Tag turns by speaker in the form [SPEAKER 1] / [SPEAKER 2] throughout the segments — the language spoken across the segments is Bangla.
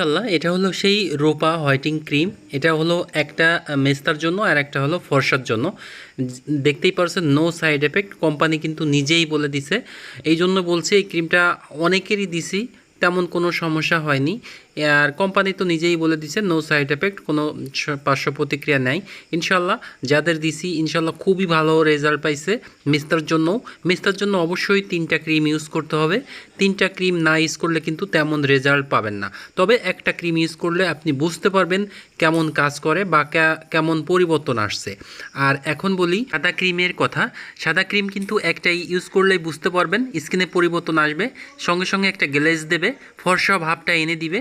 [SPEAKER 1] ইনশাল্লাহ এটা হলো সেই রোপা হোয়াইটিং ক্রিম। এটা হলো একটা মেস্তার জন্য আর একটা হলো ফর্সার জন্য। দেখতেই পারছেন নো সাইড এফেক্ট কোম্পানি কিন্তু নিজেই বলে দিছে। এই জন্য বলছে এই ক্রিমটা অনেকেরই দিছি। তেমন কোনো সমস্যা হয়নি। আর কোম্পানি তো নিজেই বলে দিছে নো সাইড এফেক্ট কোনো পার্শ্ব প্রতিক্রিয়া নাই। ইনশাল্লাহ যাদের দিছি, ইনশাল্লাহ খুবই ভালো রেজাল্ট পাইছে মিস্তার জন্য মিস্তার জন্য অবশ্যই তিনটা ক্রিম ইউজ করতে হবে। তিনটা ক্রিম না ইউজ করলে কিন্তু তেমন রেজাল্ট পাবেন না। তবে একটা ক্রিম ইউজ করলে আপনি বুঝতে পারবেন কেমন কাজ করে বা কেমন পরিবর্তন আসছে। আর এখন বলি, সাদা ক্রিমের কথা। সাদা ক্রিম কিন্তু একটাই ইউজ করলেই বুঝতে পারবেন স্কিনে পরিবর্তন আসবে। সঙ্গে সঙ্গে একটা গ্লেজ দেবে। ফর্সা ভাবটা এনে দিবে।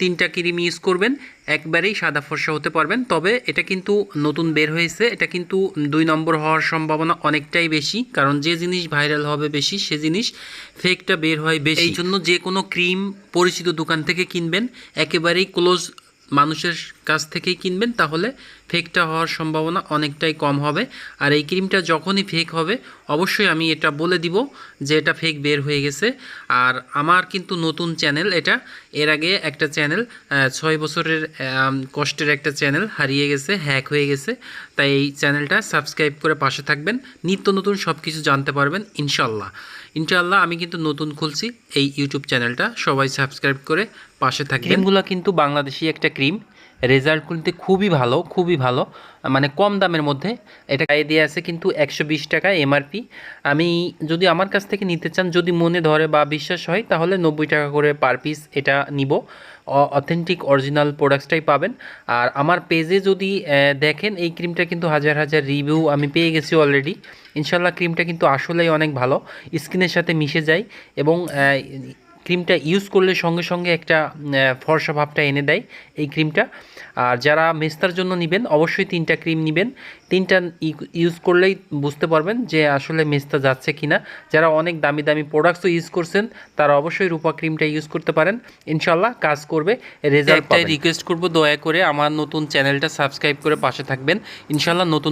[SPEAKER 1] তিনটা ক্রিম ইউজ করবেন, একবারেই সাদা ফর্সা হতে পারবেন। তবে এটা কিন্তু নতুন বের হয়েছে, এটা কিন্তু দুই নম্বর হওয়ার সম্ভাবনা অনেকটাই বেশি, কারণ যে জিনিস ভাইরাল হবে বেশি, সে জিনিস ফেকটা বের হয় বেশি। এই জন্য যে কোনো ক্রিম পরিচিত দোকান থেকে কিনবেন, একেবারেই ক্লোজ মানুষের কাছ থেকেই কিনবেন, তাহলে ফেকটা হওয়ার সম্ভাবনা অনেকটাই কম হবে। আর এই ক্রিমটা যখনই ফেক হবে, অবশ্যই আমি এটা বলে দিব যে এটা ফেক বের হয়ে গেছে। আর আমার কিন্তু নতুন চ্যানেল এটা এর আগে একটা চ্যানেল ছয় বছরের কষ্টের একটা চ্যানেল হারিয়ে গেছে, হ্যাক হয়ে গেছে। তাই এই চ্যানেলটা সাবস্ক্রাইব করে পাশে থাকবেন, নিত্য নতুন সব কিছু জানতে পারবেন ইনশাল্লাহ ইনশাল্লাহ আমি কিন্তু নতুন খুলছি এই ইউটিউব চ্যানেলটা, সবাই সাবস্ক্রাইব করে পাশে থাকবেন। ক্রিমগুলো কিন্তু বাংলাদেশি একটা ক্রিম। রেজাল্ট কিন্তু খুবই ভালো খুবই ভালো। মানে কম দামের মধ্যে। এটা গায়ে দিয়ে আছে কিন্তু একশো বিশ টাকা এমআরপি আমি যদি আমার কাছ থেকে নিতে চান, যদি মনে ধরে বা বিশ্বাস হয়, তাহলে নব্বই টাকা করে পার পিস এটা নিব। অথেন্টিক অরিজিনাল প্রোডাক্টসটাই পাবেন। আর আমার পেজে যদি দেখেন, এই ক্রিমটা কিন্তু হাজার হাজার রিভিউ আমি পেয়ে গেছি অলরেডি ইনশাল্লাহ ক্রিমটা কিন্তু আসলেই অনেক ভালো। স্কিনের সাথে মিশে যায় এবং ক্রিমটা ইউজ করলে সঙ্গে সঙ্গে একটা ফর্সা ভাবটা এনে দেয় এই ক্রিমটা। আর যারা মেস্তার জন্য নেবেন অবশ্যই তিনটা ক্রিম নেবেন। তিনটা ইউজ করলেই বুঝতে পারবেন যে আসলে মেস্তা যাচ্ছে কিনা। যারা অনেক দামি দামি প্রোডাক্টসও ইউজ করছেন তারা অবশ্যই রূপা ক্রিমটা ইউজ করতে পারেন। ইনশাল্লাহ কাজ করবে রেজাল্ট রিকোয়েস্ট করব দয়া করে আমার নতুন চ্যানেলটা সাবস্ক্রাইব করে পাশে থাকবেন। ইনশাল্লাহ নতুন